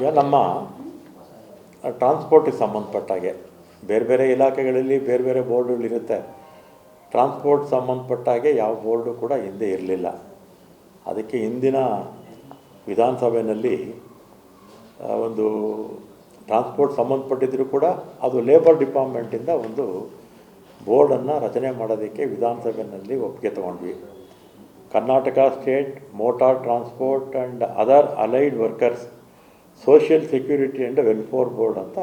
ಈಗ ನಮ್ಮ ಟ್ರಾನ್ಸ್ಪೋರ್ಟಿಗೆ ಸಂಬಂಧಪಟ್ಟಾಗೆ ಬೇರೆ ಬೇರೆ ಇಲಾಖೆಗಳಲ್ಲಿ ಬೇರೆ ಬೇರೆ ಬೋರ್ಡುಗಳಿರುತ್ತೆ ಟ್ರಾನ್ಸ್ಪೋರ್ಟ್ ಸಂಬಂಧಪಟ್ಟಾಗೆ ಯಾವ ಬೋರ್ಡು ಕೂಡ ಹಿಂದೆ ಇರಲಿಲ್ಲ. ಅದಕ್ಕೆ ಹಿಂದಿನ ವಿಧಾನಸಭೆಯಲ್ಲಿ ಒಂದು ಟ್ರಾನ್ಸ್ಪೋರ್ಟ್ ಸಂಬಂಧಪಟ್ಟಿದ್ದರೂ ಕೂಡ ಅದು ಲೇಬರ್ ಡಿಪಾರ್ಟ್ಮೆಂಟಿಂದ ಒಂದು ಬೋರ್ಡನ್ನು ರಚನೆ ಮಾಡೋದಕ್ಕೆ ವಿಧಾನಸಭೆಯಲ್ಲಿ ಒಪ್ಪಿಗೆ ತಗೊಂಡ್ವಿ. Karnataka state motor transport and other allied workers social security and welfare board ಅಂತ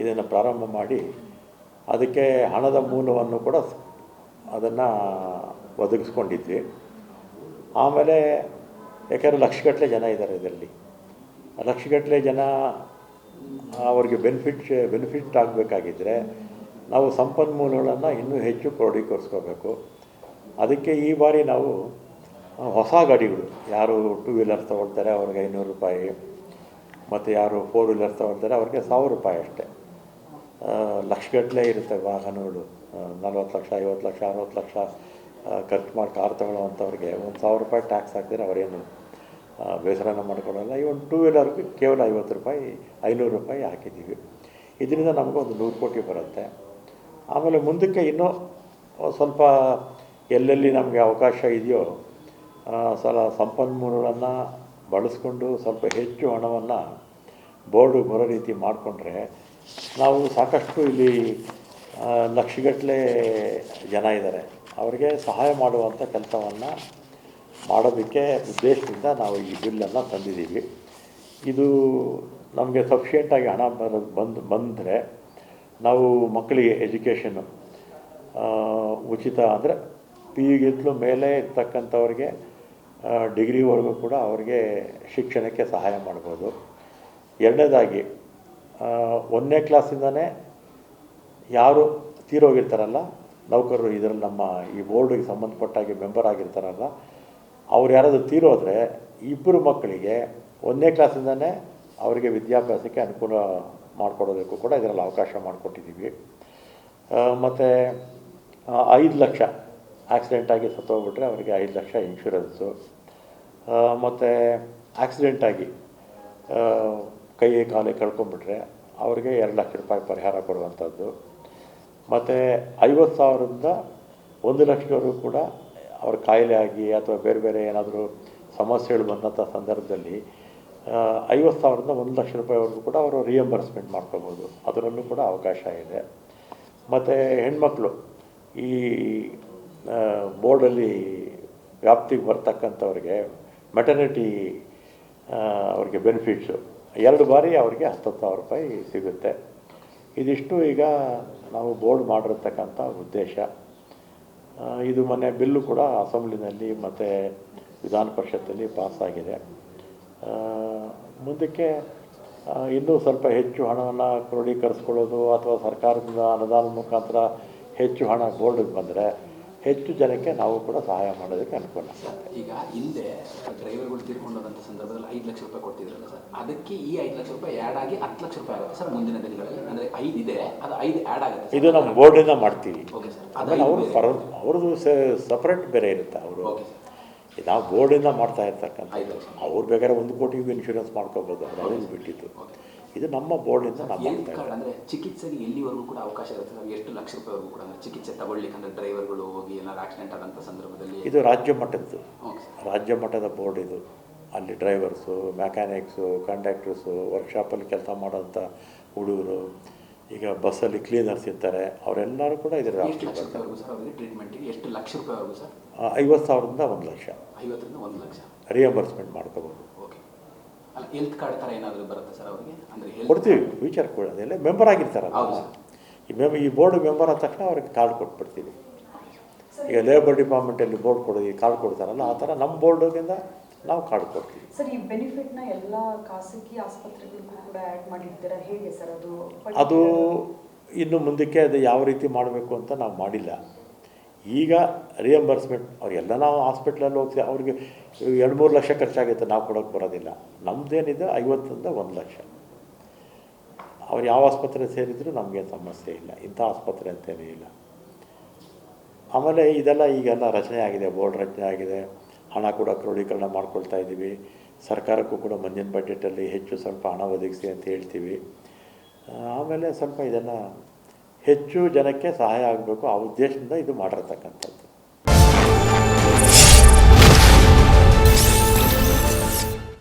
ಇದನ್ನು ಪ್ರಾರಂಭ ಮಾಡಿ ಅದಕ್ಕೆ ಹಣದ ಮೂಲವನ್ನು ಕೂಡ ಅದನ್ನು ಒದಗಿಸ್ಕೊಂಡಿದ್ವಿ. ಆಮೇಲೆ ಯಾಕಂದರೆ ಲಕ್ಷಗಟ್ಟಲೆ ಜನ ಇದ್ದಾರೆ ಇದರಲ್ಲಿ. ಲಕ್ಷಗಟ್ಟಲೆ ಜನ ಅವರಿಗೆ ಬೆನಿಫಿಟ್ ಬೆನಿಫಿಟ್ ಆಗಬೇಕಾಗಿದ್ದರೆ ನಾವು ಸಂಪನ್ಮೂಲಗಳನ್ನು ಇನ್ನೂ ಹೆಚ್ಚು ಕ್ರೋಢೀಕರಿಸ್ಕೋಬೇಕು. ಅದಕ್ಕೆ ಈ ಬಾರಿ ನಾವು ಹೊಸ ಗಾಡಿಗಳು, ಯಾರು ಟೂ ವೀಲರ್ ತೊಗೊಳ್ತಾರೆ ಅವ್ರಿಗೆ ಐನೂರು ರೂಪಾಯಿ ಮತ್ತು ಯಾರು ಫೋರ್ ವೀಲರ್ ತೊಗೊಳ್ತಾರೆ ಅವ್ರಿಗೆ ಸಾವಿರ ರೂಪಾಯಿ ಅಷ್ಟೇ. ಲಕ್ಷಗಟ್ಟಲೆ ಇರುತ್ತೆ ವಾಹನಗಳು. ನಲ್ವತ್ತು ಲಕ್ಷ, ಐವತ್ತು ಲಕ್ಷ, ಅರವತ್ತು ಲಕ್ಷ ಖರ್ಚು ಮಾಡಿ ಕಾರ್ ತಗೊಳ್ಳೋವಂಥವ್ರಿಗೆ ಒಂದು ಸಾವಿರ ರೂಪಾಯಿ ಟ್ಯಾಕ್ಸ್ ಹಾಕಿದ್ರೆ ಅವರೇನು ಬೇಸರನ ಮಾಡ್ಕೊಳ್ಳಲ್ಲ. ಈ ಒಂದು ಟೂ ವೀಲರ್ಗೆ ಕೇವಲ ಐವತ್ತು ರೂಪಾಯಿ, ಐನೂರು ರೂಪಾಯಿ ಹಾಕಿದ್ದೀವಿ. ಇದರಿಂದ ನಮಗೊಂದು ನೂರು ಕೋಟಿ ಬರುತ್ತೆ. ಆಮೇಲೆ ಮುಂದಕ್ಕೆ ಇನ್ನೂ ಸ್ವಲ್ಪ ಎಲ್ಲೆಲ್ಲಿ ನಮಗೆ ಅವಕಾಶ ಇದೆಯೋ ಸಲ ಸಂಪನ್ಮೂಲಗಳನ್ನು ಬಳಸ್ಕೊಂಡು ಸ್ವಲ್ಪ ಹೆಚ್ಚು ಹಣವನ್ನು ಬೋರ್ಡು ಬರೋ ರೀತಿ ಮಾಡಿಕೊಂಡ್ರೆ ನಾವು ಸಾಕಷ್ಟು ಇಲ್ಲಿ ಲಕ್ಷಗಟ್ಟಲೆ ಜನ ಇದ್ದಾರೆ. ಅವರಿಗೆ ಸಹಾಯ ಮಾಡುವಂಥ ಕೆಲಸವನ್ನು ಮಾಡೋದಕ್ಕೆ ಉದ್ದೇಶದಿಂದ ನಾವು ಈ ಬಿಲ್ಲನ್ನು ತಂದಿದ್ದೀವಿ. ಇದು ನಮಗೆ ಸಫಿಷಿಯೆಂಟಾಗಿ ಹಣ ಬರೋದು ಬಂದು, ಬಂದರೆ ನಾವು ಮಕ್ಕಳಿಗೆ ಎಜುಕೇಷನ್ನು ಉಚಿತ ಅಂದರೆ ಪಿ ಯುಗಿಂತಲೂ ಮೇಲೆ ಇರ್ತಕ್ಕಂಥವ್ರಿಗೆ ಡಿಗ್ರಿವರೆಗೂ ಕೂಡ ಅವ್ರಿಗೆ ಶಿಕ್ಷಣಕ್ಕೆ ಸಹಾಯ ಮಾಡ್ಬೋದು. ಎರಡನೇದಾಗಿ ಒಂದನೇ ಕ್ಲಾಸಿಂದನೇ ಯಾರು ತೀರೋಗಿರ್ತಾರಲ್ಲ, ನೌಕರರು ಇದರಲ್ಲಿ ನಮ್ಮ ಈ ಬೋರ್ಡಿಗೆ ಸಂಬಂಧಪಟ್ಟಾಗಿ ಮೆಂಬರ್ ಆಗಿರ್ತಾರಲ್ಲ, ಅವ್ರು ಯಾರಾದರೂ ತೀರೋದ್ರೆ ಇಬ್ಬರು ಮಕ್ಕಳಿಗೆ ಒಂದನೇ ಕ್ಲಾಸಿಂದನೇ ಅವರಿಗೆ ವಿದ್ಯಾಭ್ಯಾಸಕ್ಕೆ ಅನುಕೂಲ ಮಾಡಿಕೊಡೋದಕ್ಕೂ ಕೂಡ ಇದರಲ್ಲಿ ಅವಕಾಶ ಮಾಡಿಕೊಟ್ಟಿದ್ದೀವಿ. ಮತ್ತು ಐದು ಲಕ್ಷ ಆಕ್ಸಿಡೆಂಟಾಗಿ ಸತ್ತೋಗ್ಬಿಟ್ರೆ ಅವರಿಗೆ ಐದು ಲಕ್ಷ ಇನ್ಶೂರೆನ್ಸು ಮತ್ತು ಆಕ್ಸಿಡೆಂಟಾಗಿ ಕೈ ಕಾಲು ಕಳ್ಕೊಂಡ್ಬಿಟ್ರೆ ಅವ್ರಿಗೆ ಎರಡು ಲಕ್ಷ ರೂಪಾಯಿ ಪರಿಹಾರ ಕೊಡುವಂಥದ್ದು. ಮತ್ತು ಐವತ್ತು ಸಾವಿರದಿಂದ ಒಂದು ಲಕ್ಷವರೆಗೂ ಕೂಡ ಅವ್ರ ಕಾಯಿಲೆ ಆಗಿ ಅಥವಾ ಬೇರೆ ಬೇರೆ ಏನಾದರೂ ಸಮಸ್ಯೆಗಳು ಬಂದಂಥ ಸಂದರ್ಭದಲ್ಲಿ ಐವತ್ತು ಸಾವಿರದಿಂದ ಒಂದು ಲಕ್ಷ ರೂಪಾಯಿವರೆಗೂ ಕೂಡ ಅವರು ರಿಯಂಬರ್ಸ್ಮೆಂಟ್ ಮಾಡ್ಕೋಬೋದು. ಅದರಲ್ಲೂ ಕೂಡ ಅವಕಾಶ ಇದೆ. ಮತ್ತು ಹೆಣ್ಮಕ್ಳು, ಈ ಬೋರ್ಡಲ್ಲಿ ವ್ಯಾಪ್ತಿಗೆ ಬರ್ತಕ್ಕಂಥವ್ರಿಗೆ ಮೆಟರ್ನಿಟಿ ಅವ್ರಿಗೆ ಬೆನಿಫಿಟ್ಸು ಎರಡು ಬಾರಿ ಅವರಿಗೆ ಹತ್ತತ್ತು ಸಾವಿರ ರೂಪಾಯಿ ಸಿಗುತ್ತೆ. ಇದಿಷ್ಟು ಈಗ ನಾವು ಬೋರ್ಡ್ ಮಾಡಿರ್ತಕ್ಕಂಥ ಉದ್ದೇಶ. ಇದು ಮೊನ್ನೆ ಬಿಲ್ಲು ಕೂಡ ಅಸೆಂಬ್ಲಿನಲ್ಲಿ ಮತ್ತು ವಿಧಾನ ಪರಿಷತ್ತಲ್ಲಿ ಪಾಸಾಗಿದೆ. ಮುಂದಕ್ಕೆ ಇನ್ನೂ ಸ್ವಲ್ಪ ಹೆಚ್ಚು ಹಣವನ್ನು ಕ್ರೋಢೀಕರಿಸ್ಕೊಳ್ಳೋದು ಅಥವಾ ಸರ್ಕಾರದಿಂದ ಅನುದಾನದ ಮುಖಾಂತರ ಹೆಚ್ಚು ಹಣ ಬೋರ್ಡಿಗೆ ಬಂದರೆ ಹೆಚ್ಚು ಜನಕ್ಕೆ ನಾವು ಕೂಡ ಸಹಾಯ ಮಾಡೋದಕ್ಕೆ ಅನುಕೂಲ. ಈಗ ಹಿಂದೆ ಡ್ರೈವರ್ಗಳು ತೀರ್ಕೊಂಡಂತ ಸಂದರ್ಭದಲ್ಲಿ ಐದು ಲಕ್ಷ ರೂಪಾಯಿ ಕೊಡ್ತಿದ್ರಲ್ಲ ಸರ್ ಅದಕ್ಕೆ ಈ ಐದು ಲಕ್ಷ ರೂಪಾಯಿ ಆ್ಯಡ್ ಆಗಿ ಹತ್ತು ಲಕ್ಷ ರೂಪಾಯಿ ಆಗುತ್ತೆ ಸರ್ ಮುಂದಿನ ದಿನಗಳಲ್ಲಿ. ಅಂದರೆ ಐದು ಇದೆ ಅದು ಐದು ಆ್ಯಡ್ ಆಗುತ್ತೆ ಇದು ನಮ್ಮ ಬೋರ್ಡಿಂದ ಮಾಡ್ತೀವಿ. ಓಕೆ ಸರ್ ಅದು ಅವರು ಪರ ಅವ್ರದ್ದು ಸಪ್ರೇಟ್ ಬೇರೆ ಇರುತ್ತೆ ಅವರು. ನಾವು ಬೋರ್ಡಿಂದ ಮಾಡ್ತಾ ಇರ್ತಕ್ಕಂಥ ಅವ್ರು ಬೇಕಾದ್ರೆ ಒಂದು ಕೋಟಿಗೂ ಇನ್ಶೂರೆನ್ಸ್ ಮಾಡ್ಕೋಬೋದು ಅದು ಅವ್ರಿಗೆ ಬಿಟ್ಟಿತ್ತು ಇದು ನಮ್ಮ ಬೋರ್ಡಿಂದ ನಾವು ಅಂದರೆ ಚಿಕಿತ್ಸೆಗೆ ಎಲ್ಲಿವರೆಗೂ ಕೂಡ ಅವಕಾಶ ಇರುತ್ತೆ ಸರ್? ಎಷ್ಟು ಲಕ್ಷ ರೂಪಾಯಿವರೆಗೂ ಕೂಡ ಅಂದರೆ ಚಿಕಿತ್ಸೆ ತಗೊಳ್ಳಿಕ್ಕೆ ಅಂದರೆ ಡ್ರೈವರ್ಗಳು ಹೋಗಿ ಏನಾದ್ರು ಆಕ್ಸಿಡೆಂಟ್ ಆದಂಥ ಸಂದರ್ಭದಲ್ಲಿ ಇದು ರಾಜ್ಯ ಮಟ್ಟದ್ದು. ರಾಜ್ಯ ಮಟ್ಟದ ಬೋರ್ಡ್ ಇದು. ಅಲ್ಲಿ ಡ್ರೈವರ್ಸು ಮೆಕ್ಯಾನಿಕ್ಸು ಕಂಡಕ್ಟರ್ಸು ವರ್ಕ್ಶಾಪಲ್ಲಿ ಕೆಲಸ ಮಾಡೋಂಥ ಹುಡುಗರು ಈಗ ಬಸ್ಸಲ್ಲಿ ಕ್ಲೀನರ್ಸ್ ಇರ್ತಾರೆ. ಅವರೆಲ್ಲರೂ ಕೂಡ ಇದರ ಟ್ರೀಟ್ಮೆಂಟಿಗೆ ಎಷ್ಟು ಲಕ್ಷ ರೂಪಾಯಿವರೆಗೂ ಸರ್? ಐವತ್ತು ಸಾವಿರದಿಂದ ಒಂದು ಲಕ್ಷ. ಐವತ್ತರಿಂದ ಒಂದು ಲಕ್ಷ. ರಿಯಂಬರ್ಸ್ಮೆಂಟ್ ಮಾಡ್ಕೋಬೋದು. ಅಲ್ಲ ಹೆಲ್ತ್ ಕಾರ್ಡ್ ಥರ ಏನಾದರೂ ಬರುತ್ತೆ ಸರ್ ಅವರಿಗೆ? ಅಂದರೆ ಹೆಲ್ತ್ ಕೊಡ್ತೀವಿ ಫ್ಯೂಚರ್ ಕೊಡೋದಿಲ್ಲ ಅದೆಲ್ಲ ಮೆಂಬರ್ ಸರ್. ಈ ಮೆಮ್ ಈ ಬೋರ್ಡ್ ಮೆಂಬರ್ ಆದ ತಕ್ಷಣ ಅವ್ರಿಗೆ ಕಾರ್ಡ್ ಕೊಟ್ಬಿಡ್ತೀವಿ. ಈಗ ಲೇಬರ್ ಡಿಪಾರ್ಟ್ಮೆಂಟಲ್ಲಿ ಬೋರ್ಡ್ ಕೊಡೋದು ಕಾರ್ಡ್ ಕೊಡ್ತಾರಲ್ಲ ಆ ಥರ ನಮ್ಮ ಬೋರ್ಡಿಂದ ನಾವು ಕಾರ್ಡ್ ಕೊಡ್ತೀವಿ. ಸರ್ ಈ ಬೆನಿಫಿಟ್ನ ಎಲ್ಲ ಖಾಸಗಿ ಆಸ್ಪತ್ರೆಗಳಿಗೂ ಕೂಡ ಆ್ಯಡ್ ಮಾಡಿದ್ದೀರಾ ಹೇಗೆ ಸರ್ ಅದು? ಅದು ಇನ್ನು ಮುಂದಕ್ಕೆ ಅದು ಯಾವ ರೀತಿ ಮಾಡಬೇಕು ಅಂತ ನಾವು ಮಾಡಿಲ್ಲ. ಈಗ ರಿಯಂಬರ್ಸ್ಮೆಂಟ್ ಅವರೆಲ್ಲ ನಾವು ಹಾಸ್ಪಿಟ್ಲಲ್ಲಿ ಹೋಗ್ತೀವಿ, ಅವ್ರಿಗೆ ಎರಡು ಮೂರು ಲಕ್ಷ ಖರ್ಚಾಗುತ್ತೆ, ನಾವು ಕೊಡೋಕ್ಕೆ ಬರೋದಿಲ್ಲ. ನಮ್ಮದೇನಿದೆ ಐವತ್ತರಿಂದ ಒಂದು ಲಕ್ಷ. ಅವ್ರು ಯಾವ ಆಸ್ಪತ್ರೆ ಸೇರಿದರೂ ನಮಗೆ ಸಮಸ್ಯೆ ಇಲ್ಲ. ಇಂಥ ಆಸ್ಪತ್ರೆ ಅಂತೇನೂ ಇಲ್ಲ. ಆಮೇಲೆ ಇದೆಲ್ಲ ಈಗೆಲ್ಲ ರಚನೆ ಆಗಿದೆ, ಬೋರ್ಡ್ ರಚನೆ ಆಗಿದೆ. ಹಣ ಕೂಡ ಕ್ರೋಢೀಕರಣ ಮಾಡ್ಕೊಳ್ತಾ ಇದ್ದೀವಿ. ಸರ್ಕಾರಕ್ಕೂ ಕೂಡ ಮುಂದಿನ ಬಜೆಟಲ್ಲಿ ಹೆಚ್ಚು ಸ್ವಲ್ಪ ಹಣ ಒದಗಿಸಿ ಅಂತ ಹೇಳ್ತೀವಿ. ಆಮೇಲೆ ಸ್ವಲ್ಪ ಇದನ್ನು ಹೆಚ್ಚು ಜನಕ್ಕೆ ಸಹಾಯ ಆಗಬೇಕು ಆ ಉದ್ದೇಶದಿಂದ ಇದು ಮಾಡಿರ್ತಕ್ಕಂಥದ್ದು.